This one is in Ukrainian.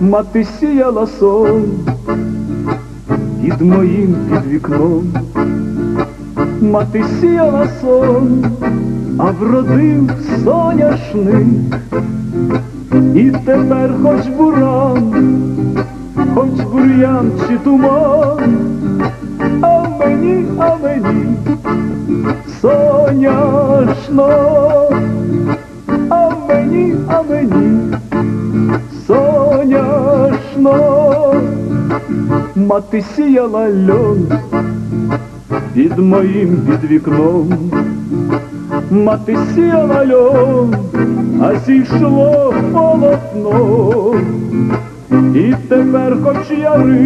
Мати сіяла сон під моїм під вікном, мати сіяла сон, а вродив соняшник, і тепер хоч буран, бур'ян чи туман, а мені, а мені соняшно, а мені, а мені соняшно, мати сіяла льон під моїм під вікном, мати сіяла льон, а зійшло полотно, і тепер хоч яри.